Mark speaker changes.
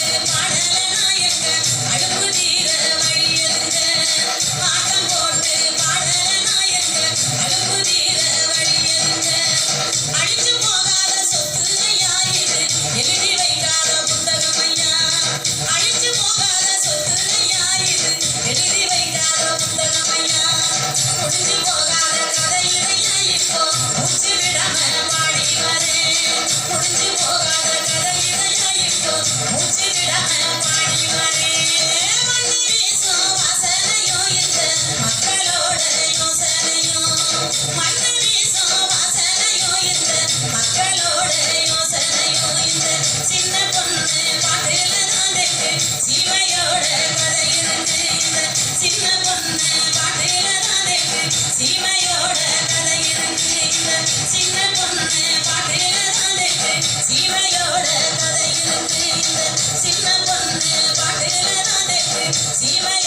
Speaker 1: Yes. சீமையோட கதை இருந்து இந்த சின்ன பொண்ணு பாட்டுல நான் சீமை